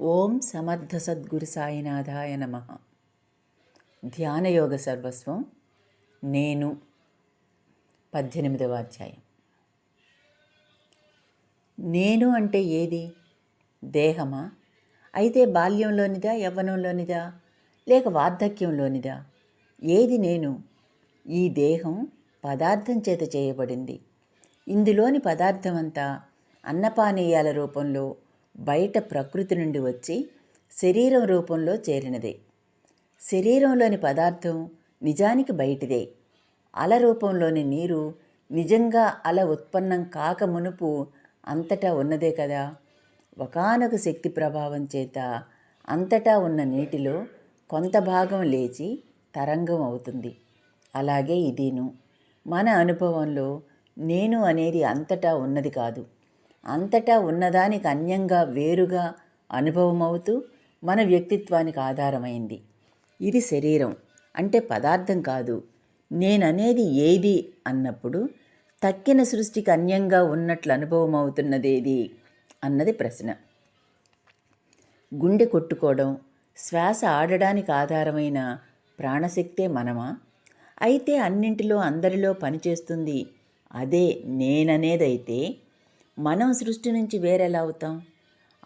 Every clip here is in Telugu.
ఓం సమర్థ సద్గురు సాయినాథాయ నమ. ధ్యానయోగ సర్వస్వం నేను పద్దెనిమిదవ అధ్యాయం. నేను అంటే ఏది? దేహమా? అయితే బాల్యంలోనిదా యవ్వనంలోనిదా లేక వార్ధక్యంలోనిదా? ఏది నేను? ఈ దేహం పదార్థం చేత చేయబడింది. ఇందులోని పదార్థమంతా అన్నపానీయాల రూపంలో బయట ప్రకృతి నుండి వచ్చి శరీరం రూపంలో చేరినదే. శరీరంలోని పదార్థం నిజానికి బయటిదే. అల రూపంలోని నీరు నిజంగా అల ఉత్పన్నం కాక మునుపు అంతటా ఉన్నదే కదా. ఒకనొక శక్తి ప్రభావం చేత అంతటా ఉన్న నీటిలో కొంత భాగం లేచి తరంగం అవుతుంది. అలాగే ఇదీను. మన అనుభవంలో నేను అనేది అంతటా ఉన్నది కాదు. అంతటా ఉన్నదానికి అన్యంగా వేరుగా అనుభవమవుతూ మన వ్యక్తిత్వానికి ఆధారమైంది. ఇది శరీరం అంటే పదార్థం కాదు. నేననేది ఏది అన్నప్పుడు తక్కిన సృష్టికి అన్యంగా ఉన్నట్లు అనుభవం అవుతున్నదేది అన్నది ప్రశ్న. గుండె కొట్టుకోవడం శ్వాస ఆడడానికి ఆధారమైన ప్రాణశక్తే మనమా? అయితే అన్నింటిలో అందరిలో పనిచేస్తుంది అదే నేననేదైతే మనం సృష్టి నుంచి వేరెలా అవుతాం?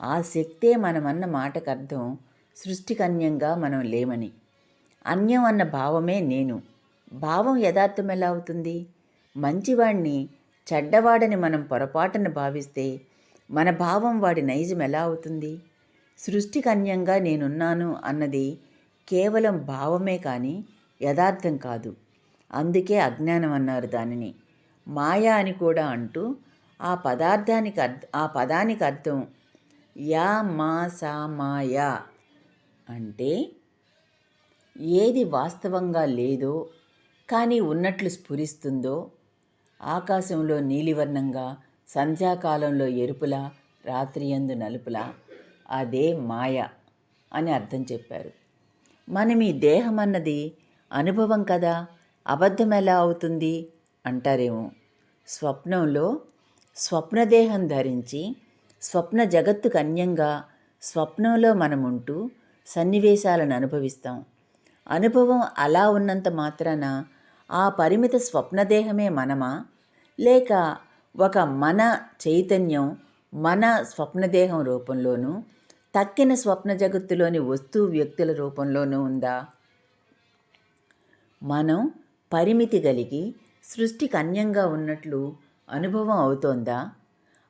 ఆ శక్తే మనమన్న మాటకు అర్థం సృష్టికి అన్యంగా మనం లేమని. అన్యం అన్న భావమే నేను. భావం యథార్థం ఎలా అవుతుంది? మంచివాణ్ణి చెడ్డవాడని మనం పొరపాటున భావిస్తే మన భావం వాడి నైజం ఎలా అవుతుంది? సృష్టికి అన్యంగా నేనున్నాను అన్నది కేవలం భావమే కానీ యథార్థం కాదు. అందుకే అజ్ఞానం అన్నారు దానిని. మాయా అని కూడా అంటూ ఆ పదార్థానికి అర్థం ఆ పదానికి అర్థం యా మా సా మాయా అంటే ఏది వాస్తవంగా లేదో కానీ ఉన్నట్లు స్ఫురిస్తుందో ఆకాశంలో నీలివర్ణంగా సంధ్యాకాలంలో ఎరుపులా రాత్రి ఎందు నలుపులా అదే మాయ అని అర్థం చెప్పారు. మనం ఈ దేహం అన్నది అనుభవం కదా అబద్ధం ఎలా అవుతుంది అంటారేమో. స్వప్నంలో స్వప్నదేహం ధరించి స్వప్న జగత్తుకు అన్యంగా స్వప్నంలో మనముంటూ సన్నివేశాలను అనుభవిస్తాం. అనుభవం అలా ఉన్నంత మాత్రాన ఆ పరిమిత స్వప్నదేహమే మనమా? లేక ఒక మన చైతన్యం మన స్వప్నదేహం రూపంలోనూ తక్కిన స్వప్న జగత్తులోని వస్తువు వ్యక్తుల రూపంలోనూ ఉందా? మనం పరిమితి కలిగి సృష్టికి అన్యంగా ఉన్నట్లు అనుభవం అవుతోందా?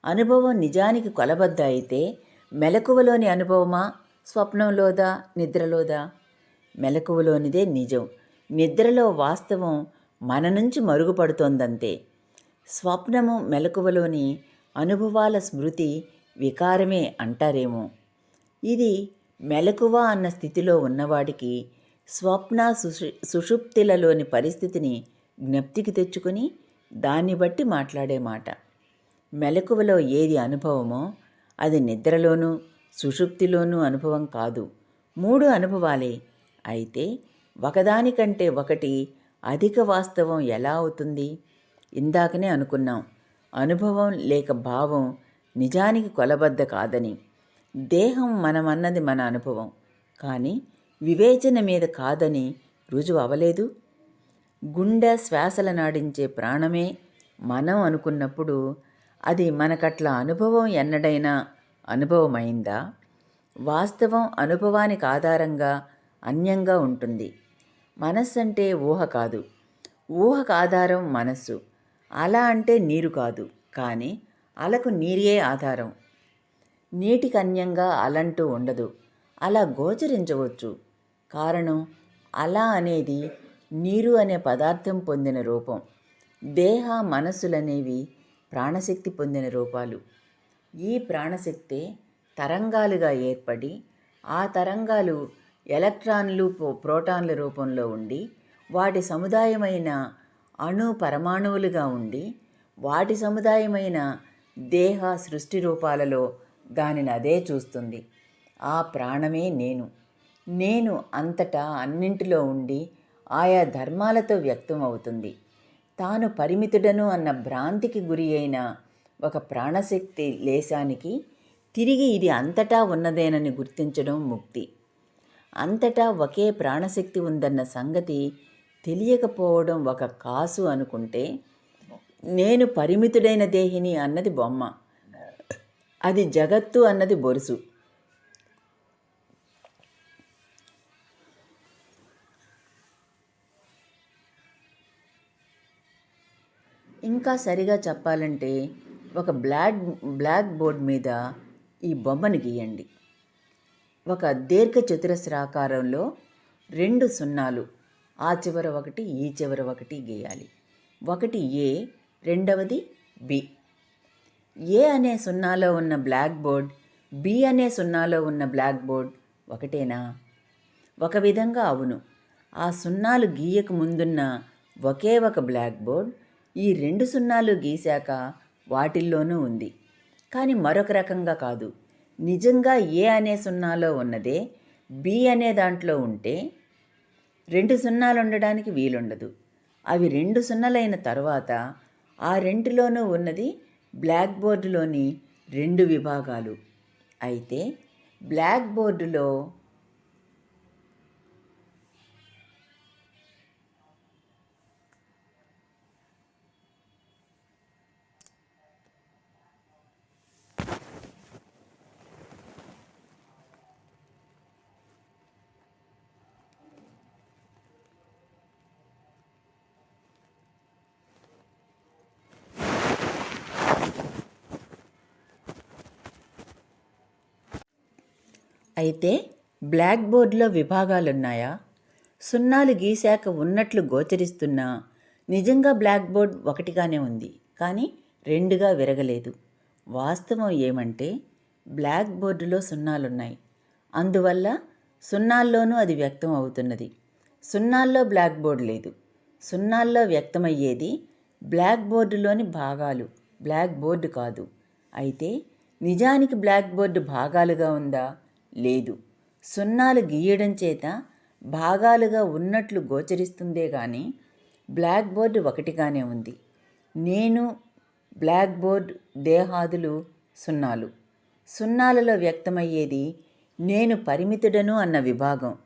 అనుభవం నిజానికి కొలబద్ద అయితే మెలకువలోని అనుభవమా? స్వప్నంలోదా? నిద్రలోదా? మెలకువలోనిదే నిజం. నిద్రలో వాస్తవం మన నుంచి మరుగుపడుతోందంతే. స్వప్నము మెలకువలోని అనుభవాల స్మృతి వికారమే అంటారేమో. ఇది మెలకువ అన్న స్థితిలో ఉన్నవాడికి స్వప్న సుషు సుషుప్తిలలోని పరిస్థితిని జ్ఞప్తికి తెచ్చుకొని దాన్ని బట్టి మాట్లాడే మాట. మెలకువలో ఏది అనుభవమో అది నిద్రలోనూ సుషుప్తిలోనూ అనుభవం కాదు. మూడు అనుభవాలే. అయితే ఒకదానికంటే ఒకటి అధిక వాస్తవం ఎలా అవుతుంది? ఇందాకనే అనుకున్నాం. అనుభవం లేక భావం నిజానికి కొలబద్ద కాదని. దేహం మనమన్నది మన అనుభవం. కానీ వివేచన మీద కాదని రుజువు అవలేదు గుండె శ్వాసల నాడించే ప్రాణమే మనం అనుకున్నప్పుడు అది మనకట్ల అనుభవం ఎన్నడైనా అనుభవమైందా? వాస్తవం అనుభవానికి ఆధారంగా అన్యంగా ఉంటుంది. మనస్సు అంటే ఊహ కాదు. ఊహకు ఆధారం మనస్సు. అలా అంటే నీరు కాదు. కానీ అలకు నీరే ఆధారం. నీటికి అన్యంగా అలంటూ ఉండదు. అలా గోచరించవచ్చు. కారణం అలా అనేది నీరు అనే పదార్థం పొందిన రూపం. దేహ మనస్సులనేవి ప్రాణశక్తి పొందిన రూపాలు. ఈ ప్రాణశక్తే తరంగాలుగా ఏర్పడి ఆ తరంగాలు ఎలక్ట్రాన్లు ప్రోటాన్ల రూపంలో ఉండి వాటి సముదాయమైన అణు పరమాణువులుగా ఉండి వాటి సముదాయమైన దేహ సృష్టి రూపాలలో దానిని అదే చూస్తుంది. ఆ ప్రాణమే నేను. నేను అంతటా అన్నింటిలో ఉండి ఆయా ధర్మాలతో వ్యక్తం అవుతుంది తాను పరిమితుడను అన్న భ్రాంతికి గురి అయిన ఒక ప్రాణశక్తి లేశానికి తిరిగి ఇది అంతటా ఉన్నదేనని గుర్తించడం ముక్తి. అంతటా ఒకే ప్రాణశక్తి ఉందన్న సంగతి తెలియకపోవడం ఒక కాసు అనుకుంటే నేను పరిమితుడైన దేహిని అన్నది బొమ్మ. అది జగత్తు అన్నది బొరుసు. ఇంకా సరిగా చెప్పాలంటే ఒక బ్లాక్ బ్లాక్ బోర్డ్ మీద ఈ బొమ్మను గీయండి. ఒక దీర్ఘ చతురస్రాకారంలో రెండు సున్నాలు ఆ చివర ఒకటి ఈ చివర ఒకటి గీయాలి. ఒకటి ఏ రెండవది బి. ఏ అనే సున్నాలో ఉన్న బ్లాక్ బోర్డ్ బి అనే సున్నాలో ఉన్న బ్లాక్ బోర్డ్ ఒకటేనా? ఒక విధంగా అవును. ఆ సున్నాలు గీయక ముందున్న ఒకే ఒక బ్లాక్ బోర్డ్ ఈ రెండు సున్నాలు గీశాక వాటిల్లోనూ ఉంది. కానీ మరొక రకంగా కాదు. నిజంగా ఏ అనే సున్నాలో ఉన్నదే బి అనే దాంట్లో ఉంటే రెండు సున్నాలు ఉండడానికి వీలుండదు. అవి రెండు సున్నలైన తర్వాత ఆ రెంటిలోనూ ఉన్నది బ్లాక్ బోర్డులోని రెండు విభాగాలు. అయితే బ్లాక్ బోర్డులో అయితే బ్లాక్ బోర్డులో విభాగాలున్నాయా? సున్నాలు గీశాక ఉన్నట్లు గోచరిస్తున్నా నిజంగా బ్లాక్ బోర్డ్ ఒకటిగానే ఉంది కానీ రెండుగా విరగలేదు. వాస్తవం ఏమంటే బ్లాక్ బోర్డులో సున్నాలున్నాయి. అందువల్ల సున్నాల్లోనూ అది వ్యక్తం అవుతున్నది. సున్నాల్లో బ్లాక్ బోర్డు లేదు. సున్నాల్లో వ్యక్తమయ్యేది బ్లాక్ బోర్డులోని భాగాలు బ్లాక్ బోర్డు కాదు. అయితే నిజానికి బ్లాక్ బోర్డు భాగాలుగా ఉందా? లేదు. సున్నాలు గీయడం చేత భాగాలుగా ఉన్నట్లు గోచరిస్తుందే కానీ బ్లాక్ బోర్డ్ ఒకటిగానే ఉంది. నేను బ్లాక్ బోర్డ్ దేహాదులు సున్నాలు. సున్నాలలో వ్యక్తమయ్యేది నేను పరిమితుడను అన్న విభాగం.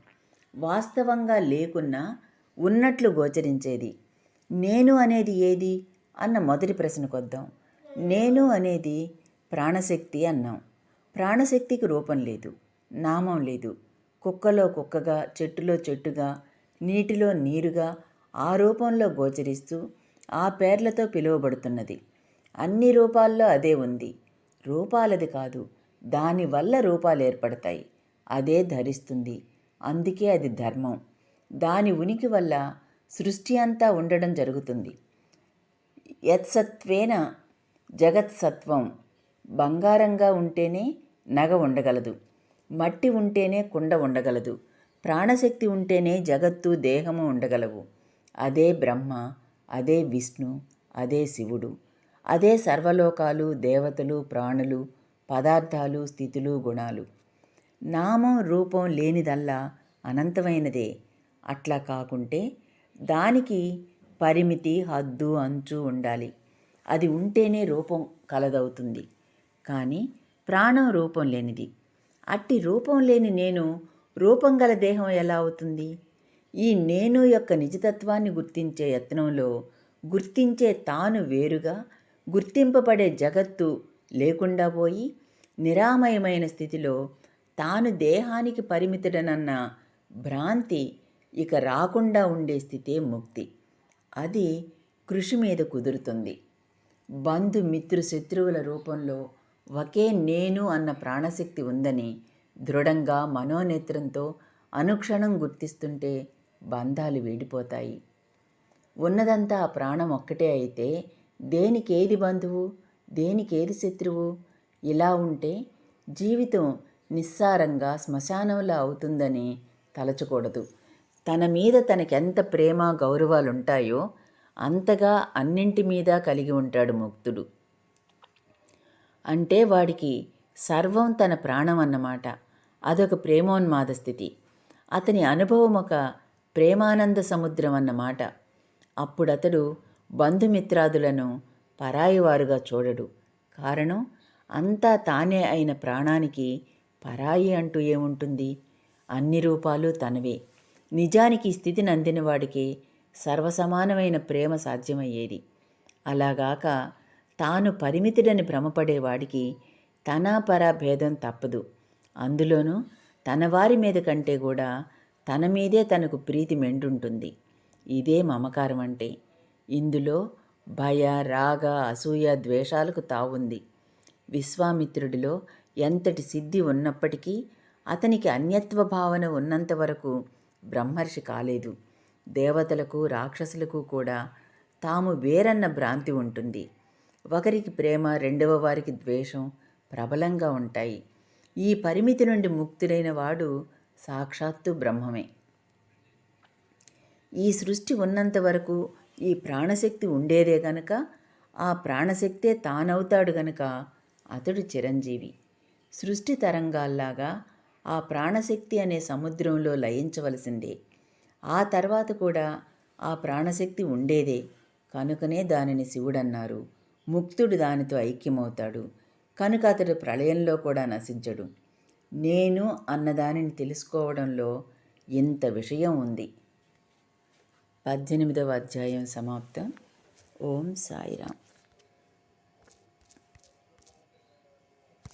వాస్తవంగా లేకున్నా ఉన్నట్లు గోచరించేది. నేను అనేది ఏది? అన్న మొదటి ప్రశ్నకొద్దాం నేను అనేది ప్రాణశక్తి అన్నాం. ప్రాణశక్తికి రూపం లేదు. నామం లేదు. కుక్కలో కుక్కగా చెట్టులో చెట్టుగా నీటిలో నీరుగా ఆ రూపంలో గోచరిస్తూ ఆ పేర్లతో పిలువబడుతున్నది. అన్ని రూపాల్లో అదే ఉంది. రూపాలది కాదు దానివల్ల రూపాలు ఏర్పడతాయి. అదే ధరిస్తుంది. అందుకే అది ధర్మం. దాని ఉనికి వల్ల సృష్టి అంతా ఉండడం జరుగుతుంది. యత్సత్వేన జగత్సత్వం. బంగారంగా ఉంటేనే నగ ఉండగలదు. మట్టి ఉంటేనే కుండ ఉండగలదు. ప్రాణశక్తి ఉంటేనే జగత్తు దేహము ఉండగలవు. అదే బ్రహ్మ అదే విష్ణు అదే శివుడు. అదే సర్వలోకాలు దేవతలు ప్రాణులు పదార్థాలు స్థితులు గుణాలు. నామం రూపం లేనిదల్లా అనంతమైనదే. అట్లా కాకుంటే దానికి పరిమితి హద్దు అంచు ఉండాలి. అది ఉంటేనే రూపం కలదవుతుంది. కానీ ప్రాణం రూపం లేనిది. అట్టి రూపం లేని నేను రూపం గల దేహం ఎలా అవుతుంది? ఈ నేను యొక్క నిజతత్వాన్ని గుర్తించే యత్నంలో గుర్తించే తాను వేరుగా గుర్తింపబడే జగత్తు లేకుండా పోయి నిరామయమైన స్థితిలో తాను దేహానికి పరిమితుడనన్న భ్రాంతి ఇక రాకుండా ఉండే స్థితే ముక్తి. అది కృషి మీద కుదురుతుంది. బంధు మిత్రు శత్రువుల రూపంలో ఒకే నేను అన్న ప్రాణశక్తి ఉందని దృఢంగా మనోనేత్రంతో అనుక్షణం గుర్తిస్తుంటే బంధాలు వీడిపోతాయి. ఉన్నదంతా ఆ ప్రాణం ఒక్కటే అయితే దేనికేది బంధువు? దేనికేది శత్రువు? ఇలా ఉంటే జీవితం నిస్సారంగా శ్మశానంలా అవుతుందని తలచకూడదు. తన మీద తనకెంత ప్రేమ గౌరవాలుంటాయో అంతగా అన్నింటి మీద కలిగి ఉంటాడు ముక్తుడు. అంటే వాడికి సర్వం తన ప్రాణం అన్నమాట. అదొక ప్రేమోన్మాద స్థితి. అతని అనుభవం ఒక ప్రేమానంద సముద్రం అన్నమాట. అప్పుడతడు బంధుమిత్రాదులను పరాయివారుగా చూడడు. కారణం అంతా తానే అయిన ప్రాణానికి పరాయి అంటూ ఏముంటుంది? అన్ని రూపాలు తనవే. నిజానికి స్థితిని అందిన వాడికి సర్వసమానమైన ప్రేమ సాధ్యమయ్యేది. అలాగాక తాను పరిమితుడని భ్రమపడేవాడికి తన పర భేదం తప్పదు. అందులోనూ తన వారి మీద కంటే కూడా తన మీదే తనకు ప్రీతి మెండుంటుంది. ఇదే మమకారం అంటే. ఇందులో భయ రాగ అసూయ ద్వేషాలకు తావుంది. విశ్వామిత్రుడిలో ఎంతటి సిద్ధి ఉన్నప్పటికీ అతనికి అన్యత్వ భావన ఉన్నంత వరకు బ్రహ్మర్షి కాలేదు. దేవతలకు రాక్షసులకు కూడా తాము వేరన్న భ్రాంతి ఉంటుంది. ఒకరికి ప్రేమ రెండవ వారికి ద్వేషం ప్రబలంగా ఉంటాయి. ఈ పరిమితి నుండి ముక్తుడైన వాడు సాక్షాత్తు బ్రహ్మమే. ఈ సృష్టి ఉన్నంత వరకు ఈ ప్రాణశక్తి ఉండేదే గనక ఆ ప్రాణశక్తే తానవుతాడు గనక అతడు చిరంజీవి. సృష్టి తరంగాల్లాగా ఆ ప్రాణశక్తి అనే సముద్రంలో లయించవలసిందే. ఆ తర్వాత కూడా ఆ ప్రాణశక్తి ఉండేదే కనుకనే దానిని శివుడన్నారు. ముక్తుడు దానితో ఐక్యమవుతాడు. కనుక అతడు ప్రళయంలో కూడా నశించడు. నేను అన్నదానిని తెలుసుకోవడంలో ఇంత విషయం ఉంది. పద్దెనిమిదవ అధ్యాయం సమాప్తం. ఓం సాయిరామ్.